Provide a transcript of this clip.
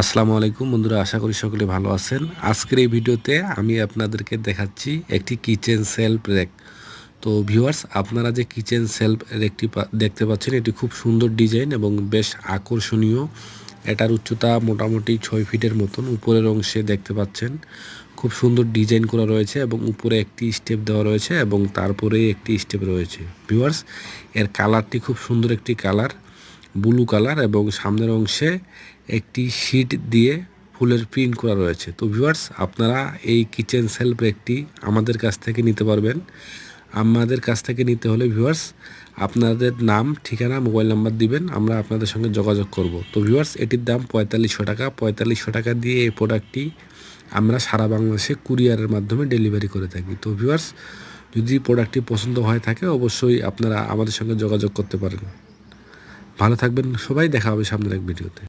আসসালামু আলাইকুম বন্ধুরা, আশা করি সকলে ভালো আছেন। আজকের এই ভিডিওতে আমি আপনাদেরকে দেখাচ্ছি একটি কিচেন সেলফ র্যাক তো ভিউয়ার্স, আপনারা যে কিচেন সেলফ র্যাকটি দেখতে পাচ্ছেন, এটি খুব সুন্দর ডিজাইন এবং বেশ আকর্ষণীয়। এটার উচ্চতা মোটামুটি ছয় ফিটের মতন, উপরের অংশে দেখতে পাচ্ছেন। খুব সুন্দর ডিজাইন করা রয়েছে এবং উপরে একটি স্টেপ দেওয়া রয়েছে এবং তারপরে একটি স্টেপ রয়েছে। ভিউয়ার্স, এর কালারটি খুব সুন্দর একটি কালার। ব্লু কালার এবং সামনের অংশে একটি শিট দিয়ে ফুলের প্রিন্ট করা রয়েছে। তো ভিউয়ার্স, আপনারা এই কিচেন সেলফ একটি আমাদের কাছ থেকে নিতে পারবেন। আমাদের কাছ থেকে নিতে হলে ভিউয়ার্স, আপনাদের নাম, ঠিকানা, মোবাইল নাম্বার দিবেন, আমরা আপনাদের সঙ্গে যোগাযোগ করব। তো ভিউয়ার্স, এটির দাম পঁয়তাল্লিশশো টাকা। পঁয়তাল্লিশশো টাকা দিয়ে এই প্রোডাক্টটি আমরা সারা বাংলাদেশে কুরিয়ারের মাধ্যমে ডেলিভারি করে থাকি। তো ভিউয়ার্স, যদি প্রোডাক্টটি পছন্দ হয়ে থাকে, অবশ্যই আপনারা আমাদের সঙ্গে যোগাযোগ করতে পারেন। ভালো থাকবেন। সবাই দেখা হবে সামনের এক ভিডিওতে।